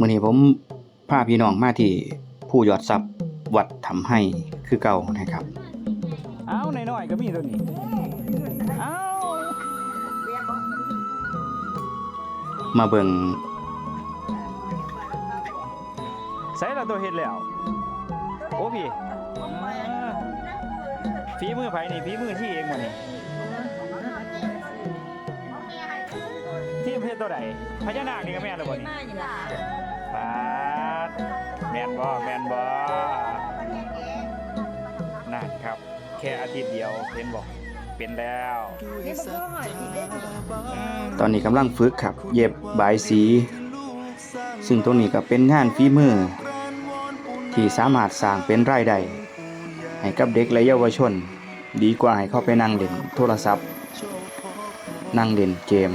มื้อนี้ผมพาพี่น้องมาที่ผู้ยอดทรัพย์วัดทำให้คือเก่านะครับ เอ้าน้อยๆก็มีตัวนี้ เอ้ามาเบิ่งใส่ละตัวเฮ็ดแล้ว โอ้พี่ฝีมือไผนี่ฝีมือที่เองบ่นี่ที่เฮ็ดตัวใดพญานาคนี่ก็แม่นแล้วบ่นี่ ปาดแมนบ่แมนบ่นั่นครับ แค่อาทิตย์เดียวเห็นบ่เป็นแล้วตอนนี้กำลังฝึกครับ เย็บบายสี ซึ่งตรงนี้ก็เป็นงานฝีมือ ที่สามารถสร้างเป็นรายได้ให้กับเด็กและเยาวชน ดีกว่าให้เข้าไปนั่งเล่นโทรศัพท์ นั่งเล่นเกม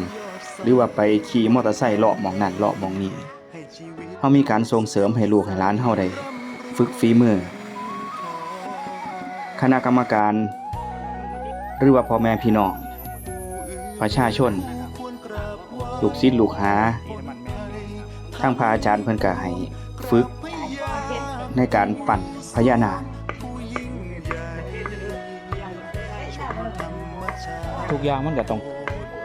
หรือว่าไปขี่มอเตอร์ไซค์เลาะมองนั่นเลาะมองนี้ามีการส่งเสริมให้ลูกให้หลานเฮาได้ฝึกฝีมือ คณะกรรมการ หรือว่าพ่อแม่พี่น้อง ประชาชน ลูกศิษย์ลูกหานี่น้ำมันแม่นทางพระอาจารย์เพิ่นก็ให้ฝึกในการปั่นพญานาคทุกอย่างมันก็ต้อง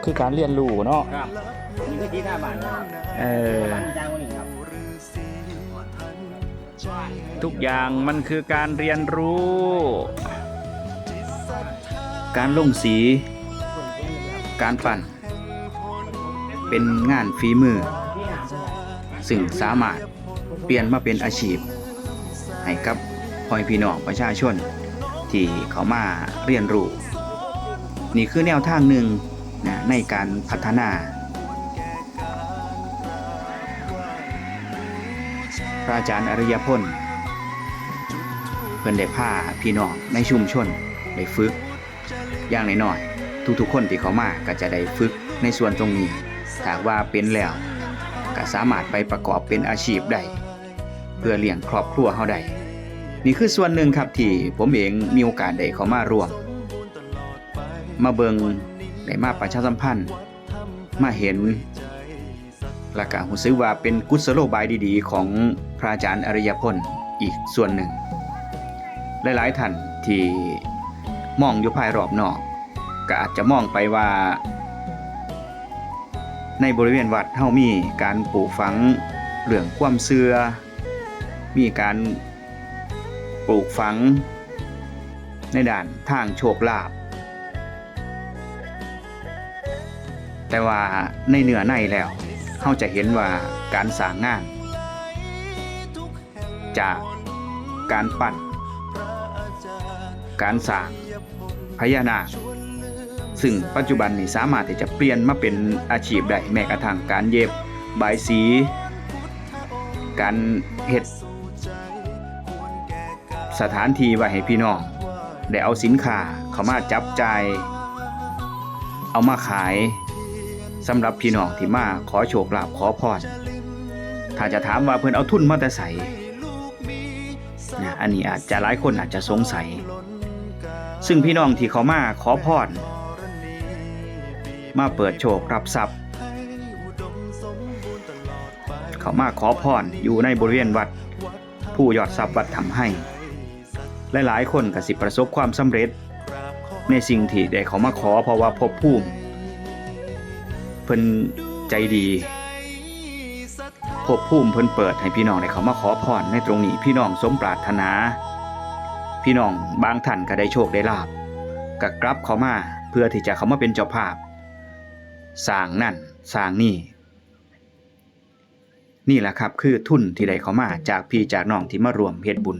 คือการเรียนรู้เนาะครับนี่คือที่หน้าบ้านครับเออ ทุกอย่างมันคือการเรียนรู้ การลงสี การปั่น เป็นงานฝีมือ ซึ่งสามารถเปลี่ยนมาเป็นอาชีพ ให้กับพ่อแม่พี่น้องประชาชน ที่เขามาเรียนรู้ นี่คือแนวทางหนึ่งนะในการพัฒนา ระอาจารย์อริยพลเพิ่นได้พาพี่น้องในชุมชนได้ฝึก อย่างน้อยๆทุกๆคนที่เขามาก็จะได้ฝึกในส่วนตรงนี้ถ้าว่าเป็นแล้วก็สามารถไปประกอบเป็นอาชีพได้เพื่อเลี้ยงครอบครัวเฮาได้นี่คือส่วนหนึ่งครับที่ผมเองมีโอกาสได้เข้ามาร่วม มาเบิงได้มาประชาสัมพันธ์ มาเห็น และก็รู้สึกว่าเป็นกุศโลบายดีๆ ของพระอาจารย์อริยพลอีกส่วนหนึ่ง หลายๆท่านที่มองอยู่ภายรอบนอก ก็อาจจะมองไปว่า ในบริเวณวัดเฮามีการปลูกฝังเรื่องความเชื่อมีการปลูกฝัง ในด้านทางโชคลาภแต่ว่าในเหนือในแล้ว เฮาจะเห็นว่าการสร้างงาน จากการปั่นการสร้างพญานาคซึ่งปัจจุบันนี้สามารถที่จะเปลี่ยนมาเป็นอาชีพได้แม้กระทั่งการเย็บบายสี การเฮ็ดสถานที่ไว้ให้พี่น้องได้เอาสินค้าเข้ามาจับใจ เอามาขายำหรับพี่น้องที่มาขอโชคลาภขอพรถ้าจะถามว่าเพิ่อนเอาทุนมาแต่ไสนะอันนี้อาจจะหลายคนอาจจะสงสัย ซึ่งพี่น้องที่เขามาขอพรมาเปิดโชครับทรัพย์ เขามาขอพรอยู่ในบริเวณวัด ผู้ยอดทรัพย์วัดทำให้ หลายๆคนก็สิประสบความสำเร็จ ในสิ่งที่ได้เขามาขอเพราะว่าพบภูมิ พิ่นใจดีพบภูมิเพิ่นเปิดให้พี่น้องได้เขามาขอพรในตรงนี้พี่น้องสมปรารถนา พี่น้องบางท่านก็ได้โชคได้ลาบก็กลับเขามาเพื่อที่จะเขามาเป็นเจ้าภาพสร้างนั่นสร้างนี่ นี่แหละครับคือทุนที่ได้เขามาจากพี่จากน้องที่มารวมเฮ็ดบุญ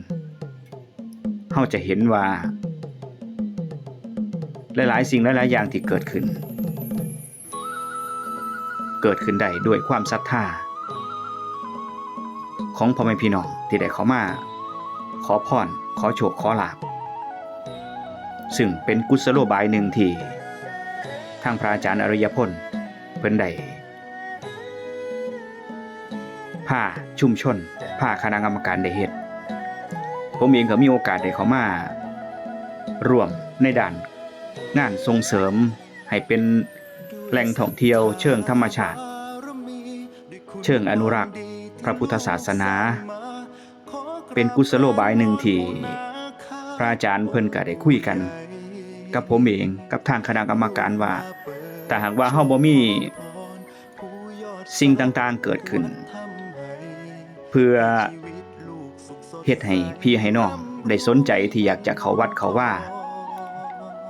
เฮาจะเห็นว่า หลายๆ สิ่งหลายๆอย่างที่เกิดขึ้น เกิดขึ้นได้ด้วยความศรัทธาของพ่อแม่พี่น้องที่ได้เขามา ขอพรขอโชคขอลาบซึ่งเป็นกุศโลบายหนึ่งที่ทางพระอาจารย์อริยพลเพิ่นได้ผ้าชุ่มชนผ้าคณะกรรมการได้เฮ็ดผมเองก็มีโอกาสได้เข้ามาร่วมในด้านงานส่งเสริมให้เป็น แหล่งท่องเที่ยวเชิงธรรมชาติ เชิงอนุรักษ์ พระพุทธศาสนา เป็นกุศโลบายหนึ่งที่พระอาจารย์เพิ่นก็ได้คุยกัน กับผมเองกับทางคณะกรรมการว่าแต่หากว่าเฮาบ่มีสิ่งต่างๆเกิดขึ้น เพื่อเฮ็ดให้พี่ให้น้องได้สนใจที่อยากจะเข้าวัดเข้าว่า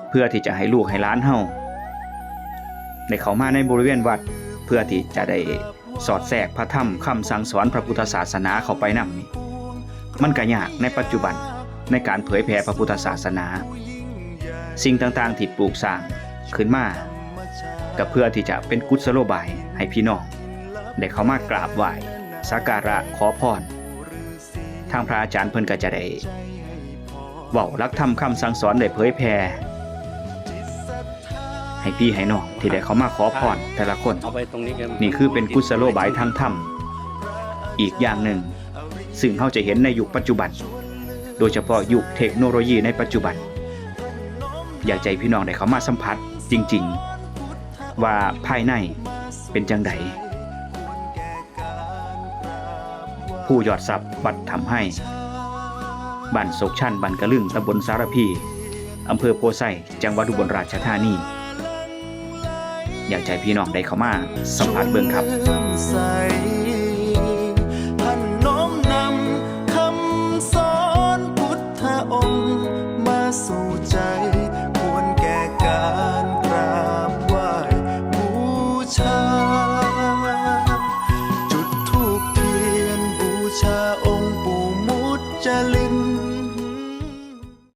เพื่อที่จะให้ลูกให้ล้านเฮา ได้เข้ามาในบริเวณวัด เพื่อที่จะได้สอดแทรกพระธรรมคำสั่งสอนพระพุทธศาสนาเข้าไปนำนี่มันก็ยากในปัจจุบันในการเผยแผ่พระพุทธศาสนา สิ่งต่างๆที่ปลูกสร้างขึ้นมาก็เพื่อที่จะเป็นกุศโลบายให้พี่น้องได้เข้ามากราบไหว้สักการะขอพรทางพระอาจารย์เพิ่นก็จะได้เว้าหลักธรรมคำสั่งสอนได้เผยแผ่ ให้พี่ให้น้องที่ได้เข้ามาขอพรแต่ละคน เอาไปตรงนี้กันนี่คือเป็นกุศโลบายทางธรรมอีกอย่างหนึ่ง ซึ่งเราจะเห็นในยุคปัจจุบัน โดยเฉพาะยุคเทคโนโลยีในปัจจุบัน อยากใจพี่น้องได้เข้ามาสัมผัสจริง ๆ ว่าภายในเป็นจังไดผู้ยอดทรัพย์วัดทำให้บ้านโศกชันบ้านกระลึงตำบลสารพีอำเภอโพไซจังหวัดอุบลราชธานี อยากใจพี่น้องได้เข้ามาสัมผัสเบิ่งครับ